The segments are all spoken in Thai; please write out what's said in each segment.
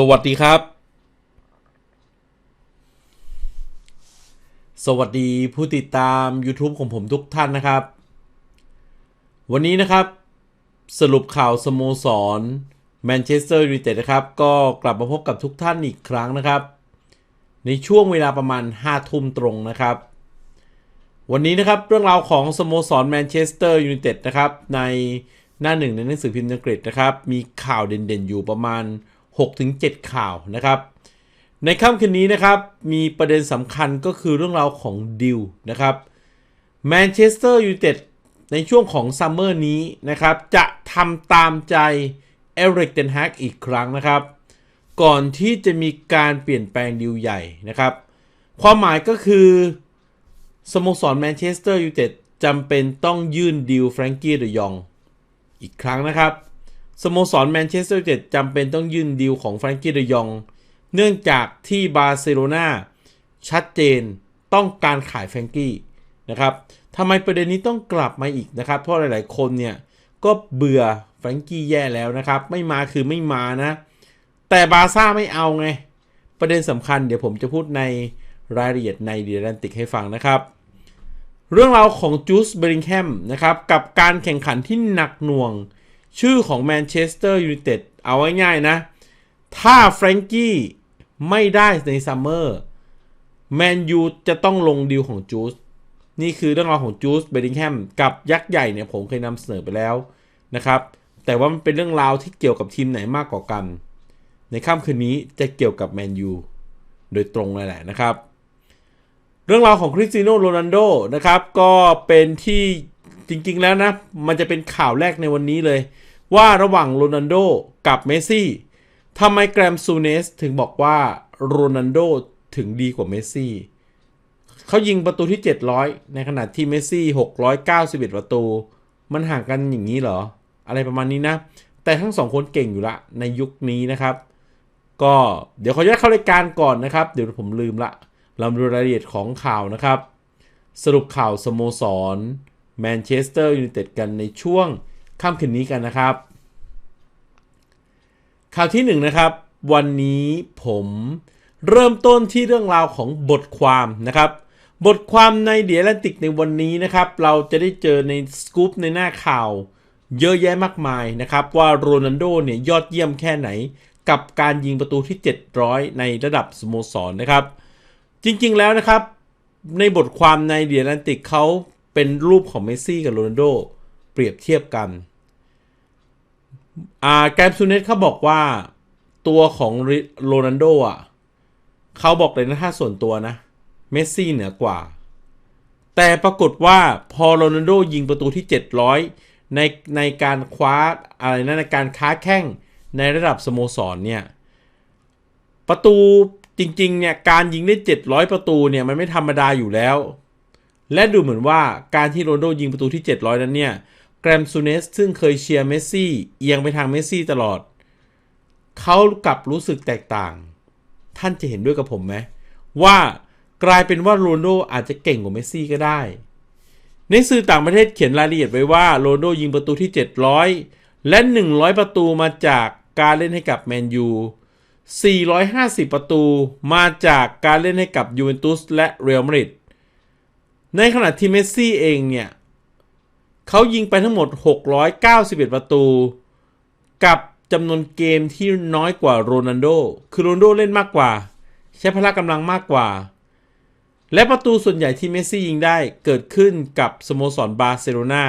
สวัสดีครับ สวัสดีผู้ติดตาม YouTube ของผมทุกท่านนะครับ วันนี้นะครับ สรุปข่าวสโมสรแมนเชสเตอร์ยูไนเต็ดนะครับ ก็กลับมาพบกับทุกท่านอีกครั้งนะครับ ในช่วงเวลาประมาณ 5 ทุ่มตรงนะครับ วันนี้นะครับเรื่องราวของสโมสรแมนเชสเตอร์ยูไนเต็ดนะครับ ในหน้าหนึ่งในหนังสือพิมพ์อังกฤษนะครับ มีข่าวเด่นๆอยู่ประมาณ 6-7 ข่าวนะครับ ในค่ำคืนนี้นะครับมีประเด็นสำคัญก็คือเรื่องราวของดิวนะครับแมนเชสเตอร์ยูไนเต็ดในช่วงของซัมเมอร์นี้นะครับ จะทำตามใจเอริกเทนฮากอีกครั้งนะครับ ก่อนที่จะมีการเปลี่ยนแปลงดิวใหญ่นะครับ ความหมายก็คือสโมสรแมนเชสเตอร์ยูไนเต็ดจำเป็นต้องยื่นดิวแฟรงกี้เดยองอีกครั้งนะครับ สโมสรแมนเชสเตอร์ยูไนเต็ดจำเป็นต้องยื่นดีลของแฟรงกี้เดยอง เนื่องจากที่บาร์เซโลนาชัดเจนต้องการขายแฟรงกี้นะครับทำไมประเด็นนี้ต้องกลับมาอีกนะครับ เพราะหลายๆ คนเนี่ย ก็เบื่อแฟรงกี้แย่แล้วนะครับ ไม่มาคือไม่มานะ แต่บาร์ซ่าไม่เอาไง ประเด็นสำคัญเดี๋ยวผมจะพูดในรายละเอียดในเดียรันติกให้ฟังนะครับ เรื่องราวของจูสเบริงแฮมนะครับ กับการแข่งขันที่หนักหน่วง ชื่อของแมนเชสเตอร์ยูไนเต็ดเอาง่ายๆนะ ถ้าแฟรงกี้ไม่ได้ในซัมเมอร์แมนยูจะต้องลงดีลของจูสนี่คือเรื่องราวของจูสเบริงแฮมกับยักษ์ใหญ่เนี่ยผมเคยนำเสนอไปแล้วนะครับ แต่ว่ามันเป็นเรื่องราวที่เกี่ยวกับทีมไหนมากกว่ากัน ในค่ำคืนนี้จะเกี่ยวกับแมนยูโดยตรงเลยแหละนะครับ เรื่องราวของคริสติโนโรนัลโดนะครับ ก็เป็นที่จริงๆแล้วนะ มันจะเป็นข่าวแรกในวันนี้เลย ว่าระหว่างโรนัลโดกับเมสซี่ทำไมแกรมซูเนสถึงบอกว่าโรนัลโดถึงดีกว่าเมสซี่เขายิงประตูที่ 700 ในขณะที่เมสซี่ 691 ประตู มันห่างกันอย่างนี้เหรอ อะไรประมาณนี้นะ แต่ทั้งสองคนเก่งอยู่ละในยุคนี้นะครับ ก็เดี๋ยวขออนุญาตเข้ารายการก่อนนะครับ เดี๋ยวผมลืมละเรามาดูรายละเอียดของข่าวนะครับ สรุปข่าวสโมสรแมนเชสเตอร์ยูไนเต็ดกันในช่วง ค่ำคืนนี้กันนะครับ ข่าวที่1นนะครับ วันนี้ผมเริ่มต้นที่เรื่องราวของบทความนะครับ บทความในเดียแลนติกในวันนี้นะครับ เราจะได้เจอในสกู๊ปในหน้าข่าว เยอะแยะมากมายนะครับ ว่าโรนัลโดเนี่ยยอดเยี่ยมแค่ไหน กับการยิงประตูที่ 700 ในระดับสโมสรนนะครับ จริงๆแล้วนะครับ ในบทความในเดียแลนติกเขาเป็นรูปของเมสซี่กับโรนัลโด เปรียบเทียบกันอ่าแกรมซูเนตเขาบอกว่าตัวของโรนัลโดอะเขาบอกเลยนะถ้าส่วนตัวนะ เมสซี่เหนือกว่า แต่ปรากฏว่าพอโรนัลโดยิงประตูที่ 700 ในในการคว้าอะไรนะในการค้าแข่งในระดับสโมสรเนี่ย ประตูจริงๆเนี่ยการยิงได้ 700 ประตูเนี่ยมันไม่ธรรมดาอยู่แล้ว และดูเหมือนว่าการที่โรนัลโดยิงประตูที่ 700 นั้นเนี่ย รมซูเนสซึ่งเคยเชียร์เมสซี่เอียงไปทางเมสซี่ตลอด เขากลับรู้สึกแตกต่าง ท่านจะเห็นด้วยกับผมไหม ว่ากลายเป็นว่าโรนัลโดอาจจะเก่งกว่าเมสซี่ก็ได้ ในสื่อต่างประเทศเขียนรายละเอียดไว้ว่าโรนัลโดยิงประตูที่ 700 และ 100 ประตูมาจากการเล่นให้กับแมนยู 450 ประตูมาจากการเล่นให้กับยูเวนตุสและเรอัลมาดริดในขณะที่เมสซี่เองเนี่ย เขายิงไปทั้งหมด 691 ประตู กับจำนวนเกมที่น้อยกว่าโรนัลโด คือโรนัลโดเล่นมากกว่า ใช้พละกำลังมากกว่า และประตูส่วนใหญ่ที่เมสซี่ยิงได้เกิดขึ้นกับสโมสรบาร์เซโลนา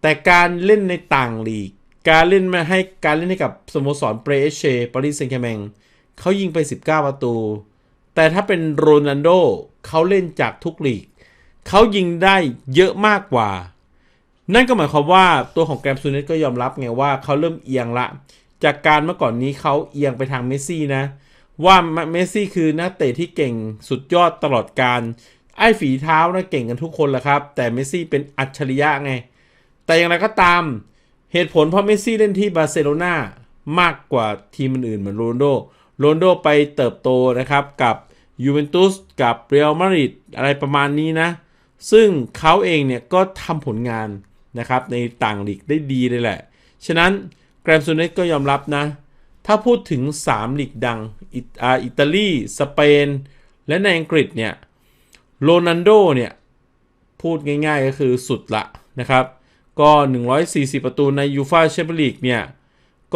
แต่การเล่นในต่างลีก การเล่นมาให้การเล่นให้กับสโมสรเปรเชปารีสเซงต์แคร์แมงเขายิงไป 19 ประตู แต่ถ้าเป็นโรนัลโดเขาเล่นจากทุกลีกเขายิงได้เยอะมากกว่า นั่นก็หมายความว่าตัวของแกรมซูเนตก็ยอมรับไงว่าเขาเริ่มเอียงละ จากการเมื่อก่อนนี้เขาเอียงไปทางเมสซี่นะ ว่าเมสซี่คือนักเตะที่เก่งสุดยอดตลอดการไอ้ฝีเท้านะเก่งกันทุกคนแหละครับ แต่เมสซี่เป็นอัจฉริยะไง แต่อย่างไรก็ตามเหตุผลเพราะเมสซี่เล่นที่บาร์เซโลนามากกว่าทีมอื่นๆเหมือนโรนโดโรนโดไปเติบโตนะครับกับยูเวนตุสกับเรอัลมาดริดอะไรประมาณนี้นะ ซึ่งเขาเองเนี่ยก็ทำผลงาน นะครับในต่างลีกได้ดีเลยแหละ ฉะนั้นแกรมซูเนตก็ยอมรับนะ ถ้าพูดถึง 3ลีกดังอิอ่าอิตาลี สเปน และในอังกฤษเนี่ยโรนันโดเนี่ยพูดง่ายๆก็คือสุดละนะครับ ก็ 140 ประตูในยูฟาแชมเปี้ยนลีกเนี่ย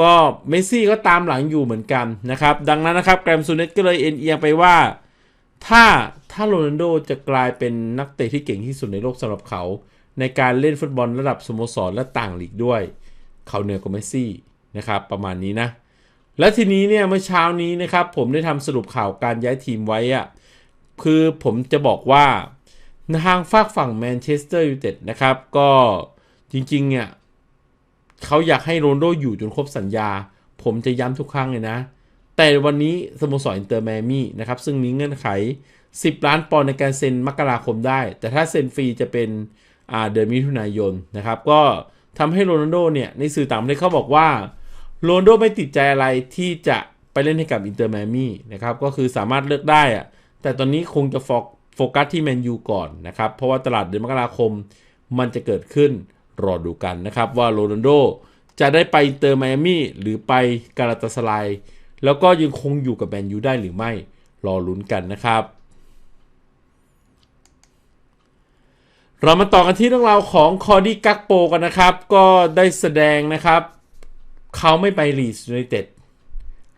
ก็เมสซี่ก็ตามหลังอยู่เหมือนกันนะครับ ดังนั้นนะครับแกรมซูเนตก็เลยเอ็นเอียงไปว่า ถ้าถ้าโรนัลโดจะกลายเป็นนักเตะที่เก่งที่สุดในโลกสำหรับเขา ในการเล่นฟุตบอลระดับสโมสรและต่างลีกด้วย เขาเหนือกว่าเมสซี่นะครับประมาณนี้นะ และทีนี้เนี่ยเมื่อเช้านี้นะครับผมได้ทำสรุปข่าวการย้ายทีมไว้อะคือผมจะบอกว่าทางฝากฝั่งแมนเชสเตอร์ยูไนเต็ดนะครับก็จริงๆเนี่ยเขาอยากให้โรนโดอยู่จนครบสัญญา ผมจะย้ำทุกครั้งเลยนะ แต่วันนี้สโมสรอินเตอร์แมมี่นะครับซึ่งมีเงื่อนไข 10 ล้านปอนด์ในการเซ็นมกราคมได้ แต่ถ้าเซ็นฟรีจะเป็น เดือนมิถุนายนนะครับก็ทำให้โรนัลโดเนี่ยในสื่อต่างประเทศเขาบอกว่าโรนัลโดไม่ติดใจอะไรที่จะไปเล่นให้กับอินเตอร์แมมี่นะครับก็คือสามารถเลือกได้อะแต่ตอนนี้คงจะโฟกัสที่แมนยูก่อนนะครับเพราะว่าตลาดเดือนมกราคมมันจะเกิดขึ้นรอดูกันนะครับว่าโรนัลโดจะได้ไปอินเตอร์ไมอามี่หรือไปกาลาตาสไลแล้วก็ยังคงอยู่กับแมนยูได้หรือไม่ รอลุ้นกันนะครับ เรามาต่อกันที่เรื่องราวของคอร์ดี้กักโปกันนะครับ ก็ได้แสดงนะครับ เขาไม่ไปลีสยูไนเต็ด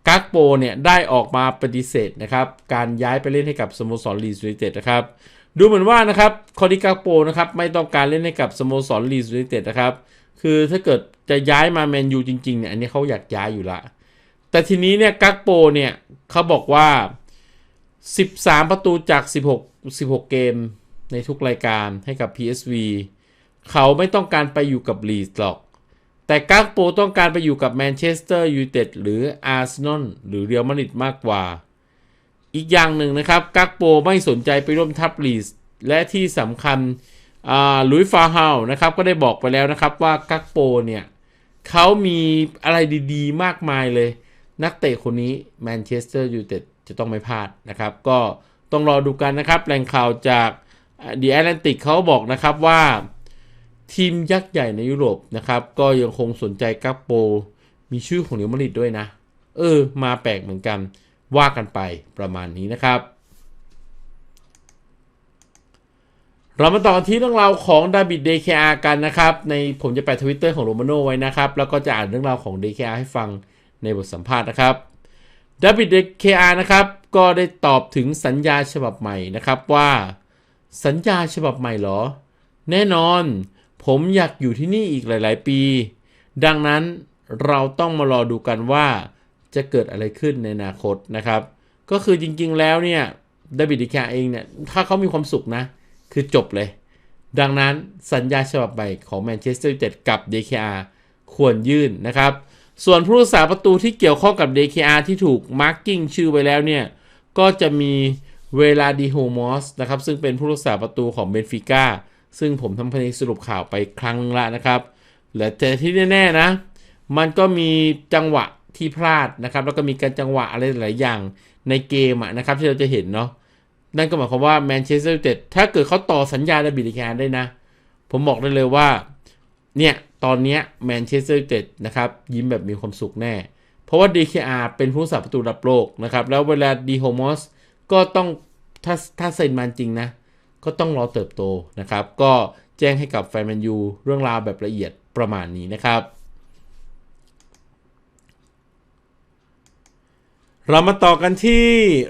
กักโปเนี่ยได้ออกมาปฏิเสธนะครับ การย้ายไปเล่นให้กับสโมสรลีสยูไนเต็ดนะครับ ดูเหมือนว่านะครับคอร์ดี้กักโปนะครับไม่ต้องการเล่นให้กับสโมสรลีสยูไนเต็ดนะครับ คือถ้าเกิดจะย้ายมาแมนยูจริงๆเนี่ยอันนี้เขาอยากย้ายอยู่ละ แต่ทีนี้เนี่ยกักโปเนี่ยเขาบอกว่า 13 ประตูจาก 16 16 เกม ในทุกรายการให้กับ PSV เขาไม่ต้องการไปอยู่กับลีสหรอก แต่กักโปต้องการไปอยู่กับแมนเชสเตอร์ยูไนเต็ดหรืออาร์เซนอลหรือเรอัลมาดริดมากกว่า อีกอย่างหนึ่งนะครับ กักโปไม่สนใจไปร่วมทัพลีสและที่สำคัญลุยฟาเฮานะครับก็ได้บอกไปแล้วนะครับว่ากักโปเนี่ยเขามีอะไรดีๆ มากมายเลย นักเตะคนนี้แมนเชสเตอร์ยูไนเต็ดจะต้องไม่พลาดนะครับ ก็ต้องรอดูกันนะครับ แหล่งข่าวจาก ดีแอตแลนติกเขาบอกนะครับว่าทีมยักษ์ใหญ่ในยุโรปนะครับ ก็ยังคงสนใจกักโป มีชื่อของเรอัลมาดริดด้วยนะ เออ มาแปลกเหมือนกันว่ากันไปประมาณนี้นะครับ เรามาต่อกันที่เรื่องราวของดาบิดเดคอากันนะครับ ในผมจะแปะทวิตเตอร์ของโรมาโนไว้นะครับ แล้วก็จะอ่านเรื่องราวของเดคอาให้ฟังในบทสัมภาษณ์นะครับดาบิดเดคอานะครับ ก็ได้ตอบถึงสัญญาฉบับใหม่นะครับว่า สัญญาฉบับใหม่เหรอ แน่นอน ผมอยากอยู่ที่นี่อีกหลาย ๆ ปี ดังนั้นเราต้องมารอดูกันว่าจะเกิดอะไรขึ้นในอนาคตนะครับ ก็คือจริง ๆ แล้วเนี่ยดบิดเดคเองเนี่ย ถ้าเขามีความสุขนะ คือจบเลย ดังนั้นสัญญาฉบับใหม่ของแมนเชสเตอร์ยูไนเต็ดกับ DKR ควรยื่นนะครับ ส่วนผู้รักษาประตูที่เกี่ยวข้องกับ DKR ที่ถูกมาร์กิ้งชื่อไว้แล้วเนี่ย ก็จะมี เวลาดีโฮมอสนะครับซึ่งเป็นผู้รักษาประตูของเบนฟิก้าซึ่งผมทำเพลงสรุปข่าวไปครั้งละนะครับและแต่ที่แน่ๆนะ มันก็มีจังหวะที่พลาดนะครับ แล้วก็มีการจังหวะอะไรหลายอย่างในเกมนะครับ ที่เราจะเห็นเนาะนั่นก็หมายความว่าแมนเชสเตอร์ยูไนเต็ดถ้าเกิดเขาต่อสัญญาดาบิดแคนได้นะ ผมบอกได้เลยว่า เนี่ย ตอนนี้แมนเชสเตอร์ยูไนเต็ดนะครับ ยิ้มแบบมีความสุขแน่ เพราะว่า DKR เป็นผู้สับประตูระดับโลกนะครับ แล้วเวลาดีโฮมอสก็ต้อง ถ้าถ้าเซ็นมาจริงนะ ก็ต้องรอเติบโตนะครับ ก็แจ้งให้กับแฟนแมนยูเรื่องราวแบบละเอียดประมาณนี้นะครับ เรามาต่อกันที่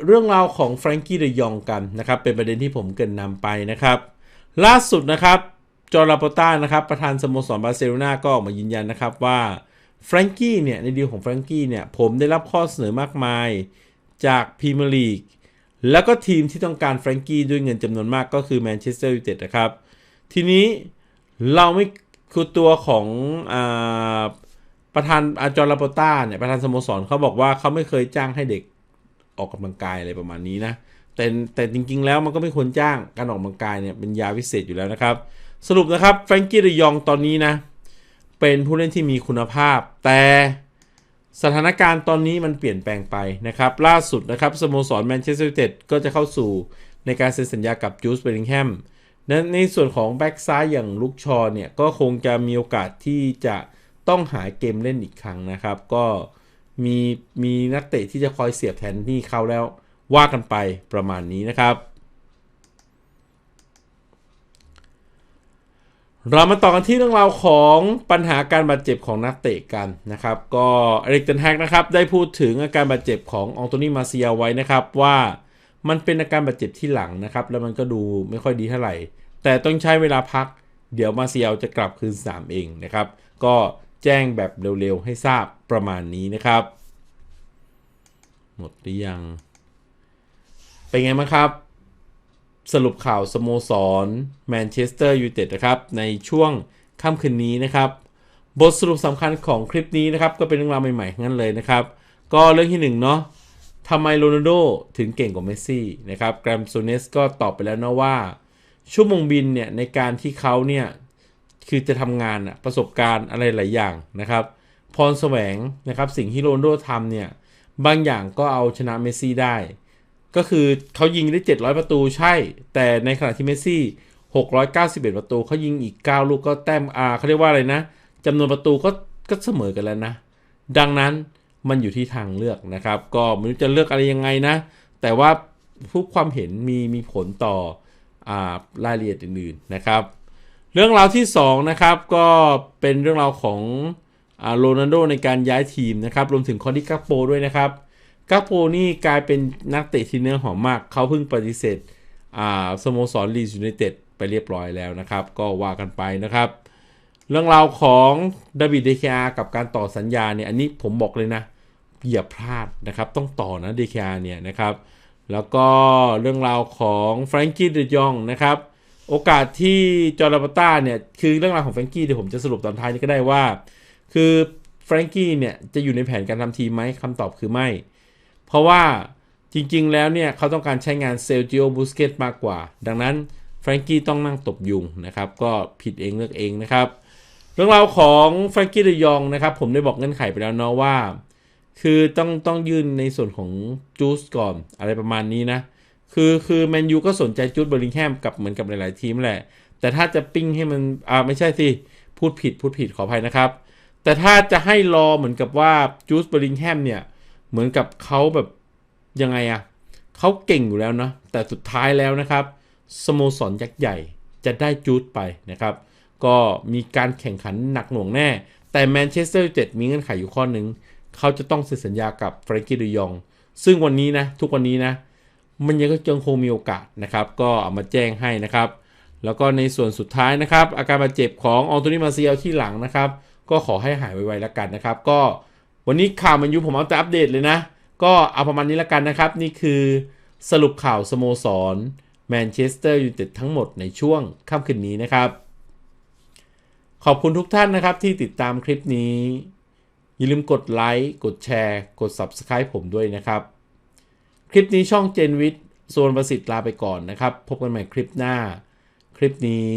เรื่องราวของแฟรงกี้เดยองกันนะครับ เป็นประเด็นที่ผมเกินนำไปนะครับ ล่าสุดนะครับจอร์ลาโปต้านะครับประธานสโมสรบาร์เซโลนาก็ออกมายืนยันนะครับว่าแฟรงกี้เนี่ยในดีลของแฟรงกี้เนี่ยผมได้รับข้อเสนอมากมายจากพรีเมียร์ลีก แล้วก็ทีมที่ต้องการแฟรงกี้ด้วยเงินจำนวนมากก็คือแมนเชสเตอร์ยูไนเต็ดนะครับ ทีนี้เราไม่คือตัวของอประธานอาจอร์ลาโปต้าเนี่ยประธานสโมสรเขาบอกว่าเขาไม่เคยจ้างให้เด็กออกกำลังกายอะไรประมาณนี้นะ แต่แต่จริงๆแล้วมันก็ไม่ควรจ้างการออกกำลังกายเนี่ยเป็นยาวิเศษอยู่แล้วนะครับ สรุปนะครับแฟรงกี้เดยองตอนนี้นะ เป็นผู้เล่นที่มีคุณภาพแต่ สถานการณ์ตอนนี้มันเปลี่ยนแปลงไปนะครับ ล่าสุดนะครับสโมสรแมนเชสเตอร์ยูไนเต็ดก็จะเข้าสู่ในการเซ็นสัญญากับจูสเบริงแฮมในส่วนของแบ็กซ้ายอย่างลุกชอเนี่ย ก็คงจะมีโอกาสที่จะต้องหาเกมเล่นอีกครั้งนะครับ ก็มีมีนักเตะที่จะคอยเสียบแทนที่เขาแล้วว่ากันไปประมาณนี้นะครับ เรามาต่อกันที่เรื่องราวของปัญหาการบาดเจ็บของนักเตะกันนะครับ ก็เอริกเทนแฮกนะครับได้พูดถึงอาการบาดเจ็บขององโตนี่มาเซียไว้นะครับว่ามันเป็นอาการบาดเจ็บที่หลังนะครับ แล้วมันก็ดูไม่ค่อยดีเท่าไหร่ แต่ต้องใช้เวลาพัก เดี๋ยวมาเซียจะกลับคืนสามเองนะครับ ก็แจ้งแบบเร็วๆให้ทราบประมาณนี้นะครับ หมดหรือยัง เป็นไงบ้างครับ สรุปข่าวสโมสรแมนเชสเตอร์ยูไนเต็ดนะครับในช่วงค่ำคืนนี้นะครับ บทสรุปสำคัญของคลิปนี้นะครับ ก็เป็นเรื่องราวใหม่ๆงนั้นเลยนะครับ ก็เรื่องที่หนึ่งเนาะทำไมโรนัลโดถึงเก่งกว่าเมสซี่นะครับแกรมโซเนสก็ตอบไปแล้วนะว่า ชั่วโมงบินเนี่ยในการที่เขาเนี่ยคือจะทำงานประสบการณ์อะไรหลายอย่างนะครับ พรแสวงนะครับสิ่งที่โรนลโดทำเนี่ยบางอย่างก็เอาชนะเมสซี่ได้ ก็คือเขายิงได้ 700 ประตูใช่ แต่ในขณะที่เมสซี่ 691 ประตูเขายิงอีก 9 ลูกก็แต้มอาเขาเรียกว่าอะไรนะจำนวนประตูก็ก็เสมอกันแล้วนะ ดังนั้นมันอยู่ที่ทางเลือกนะครับ ก็ไม่รู้จะเลือกอะไรยังไงนะ แต่ว่าผู้ความเห็นมีมีผลต่ออารายละเอียดอื่นๆนะครับ เรื่องราวที่ 2 นะครับ ก็เป็นเรื่องราวของโรนัลโดในการย้ายทีมนะครับ รวมถึงคอนดิกาโปด้วยนะครับ กาโปนี่กลายเป็นนักเตะที่เนื้อหอมมาก เขาเพิ่งปฏิเสธสโมสรลีสยูไนเต็ดไปเรียบร้อยแล้วนะครับ ก็ว่ากันไปนะครับ เรื่องราวของดาวิดเดคอากับการต่อสัญญาเนี่ยอันนี้ผมบอกเลยนะอย่าพลาดนะครับ ต้องต่อนะเดคอาเนี่ยนะครับ แล้วก็เรื่องราวของแฟรงกี้เดยองนะครับ โอกาสที่จอร์ดาปต้าเนี่ยคือเรื่องราวของแฟรงกี้เดี๋ยวผมจะสรุปตอนท้ายนี้ก็ได้ว่า คือแฟรงกี้เนี่ยจะอยู่ในแผนการทำทีมไหมคำตอบคือไม่ เพราะว่าจริงๆ แล้วเนี่ยเขาต้องการใช้งานเซลจิโอบูสเกตมากกว่า ดังนั้นแฟรงกี้ต้องนั่งตบยุงนะครับ ก็ผิดเองเลือกเองนะครับ เรื่องราวของแฟรงกี้เดยองนะครับ ผมได้บอกเงื่อนไขไปแล้วเนาะว่า คือต้องต้องยื่นในส่วนของจูสก่อนอะไรประมาณนี้นะ คือคือแมนยูก็สนใจจูดเบอร์ลิงแฮมกับเหมือนกับหลายๆทีมแหละ แต่ถ้าจะปิ้งให้มันอ่าไม่ใช่สิพูดผิดพูดผิดขออภัยนะครับ แต่ถ้าจะให้รอเหมือนกับว่าจูสเบอร์ลิงแฮมเนี่ย เหมือนกับเขาแบบยังไงอะเขาเก่งอยู่แล้วนะแต่สุดท้ายแล้วนะครับสโมสรยักษ์ใหญ่จะได้จูดไปนะครับ ก็มีการแข่งขันหนักหน่วงแน่ แต่แมนเชสเตอร์ยูไนเต็ดมีเงื่อนไขอยู่ข้อหนึ่งเขาจะต้องเซ็นสัญญากับแฟรงกี้เดยอง ซึ่งวันนี้นะ ทุกวันนี้นะ มันยังก็ยังคงมีโอกาสนะครับ ก็เอามาแจ้งให้นะครับ แล้วก็ในส่วนสุดท้ายนะครับ อาการบาดเจ็บของอองโตนีมาเซียลที่หลังนะครับ ก็ขอให้หายไวๆแล้วกันนะครับ ก็ วันนี้ข่าวมันยูผมเอาแต่อัปเดตเลยนะ ก็เอาประมาณนี้ล้วกันนะครับ นี่คือสรุปข่าวสโมสรแมนเชสเตอร์ยูไนเต็ดทั้งหมดในช่วงค่ำคืนนี้นะครับ ขอบคุณทุกท่านนะครับที่ติดตามคลิปนี้ อย่าลืมกดไลค์กดแชร์ กด Subscribe ผมด้วยนะครับ คลิปนี้ช่องเจนวิทย์โซนประสิทธิ์ลาไปก่อนนะครับ พบกันใหม่คลิปหน้า คลิปนี้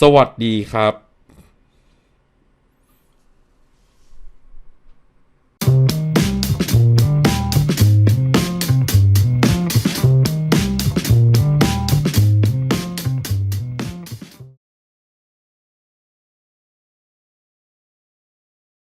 สวัสดีครับ